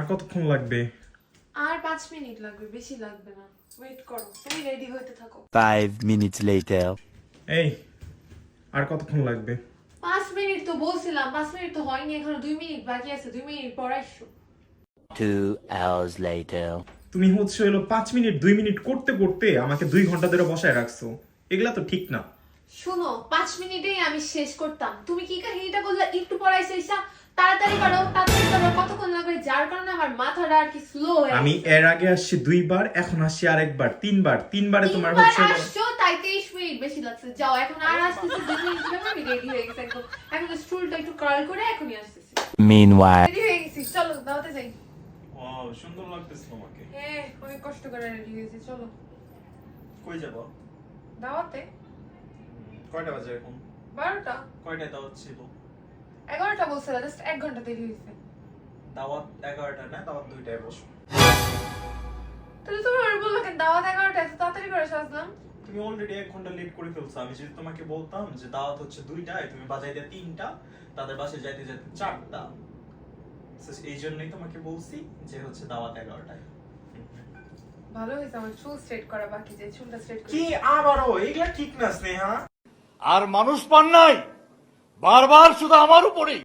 আর কতক্ষণ লাগবে? আর পাঁচ মিনিট লাগবে বেশি লাগবে না। ওয়েট করো তুমি রেডি হইতে থাকো। Five minutes later. এই আর কতক্ষণ লাগবে? পাঁচ মিনিট তো বলছিলাম পাঁচ মিনিট তো হয়নি এখনও দুই মিনিট বাকি আছে দুই মিনিট পর আসছো। Two hours later. তুমি হচ্ছে হলো পাঁচ মিনিট দুই মিনিট করতে করতে আমাকে দুই ঘণ্টা ধরে বসায় রাখছো। এগুলা তো ঠিক না। শুনো পাঁচ মিনিটেই আমি শেষ করতাম। তুমি কি কাহিনীটা বললে? একটু পড়াইছো তাড়াতাড়ি করো কারণে আমার মাথাটা আর কি স্লো হয়ে আমি এর আগে আসছি দুইবার এখন আসছি আরেকবার তিনবার তিনবারে তোমার হচ্ছে আসছো তাই তেইশ মিনিট বেশি লাগছে। যাও এখন আর আসতেছে দুই মিনিট যাবে আমি রেডি হয়ে গেছি একদম। এখন স্টুলটা একটু কার্ল করে এখনই আসতেছি। Meanwhile. রেডি হয়ে গেছি চলো দাওয়াতে যাই। Wow, সুন্দর লাগতেছে তোমাকে। হ্যাঁ অনেক কষ্ট করে রেডি হয়েছি চলো। কই যাব? দাওয়াতে? কয়টা বাজে এখন? বারোটা? কয়টায় দাওয়াত ছিল? এগারোটা বলছিল জাস্ট এক ঘণ্টা দেরি হয়েছে। দাওয়াত এগারোটা না? দাওয়াত দুইটায় বসো তাহলে তুমি আমার বলল কেন দাওয়াত এগারোটা এত তাড়াতাড়ি করে সাজলাম? তুমি অলরেডি এক ঘণ্টা লেট করে ফেলছো। আমি যদি তোমাকে বলতাম যে দাওয়াত হচ্ছে দুইটায় তুমি বাজাই দিয়ে তিনটা তাদের বাসায় যাইতে যাইতে চারটা। এই জন্যই তোমাকে বলছি যে হচ্ছে দাওয়াত এগারোটায়। ভালো হয়েছে আমার চুল স্ট্রেট করা বাকি যে চুলটা স্ট্রেট কি আবারও এগুলা ঠিক না স্নেহা। আর মানুষ পান নাই। বারবার শুধু আমার উপরেই।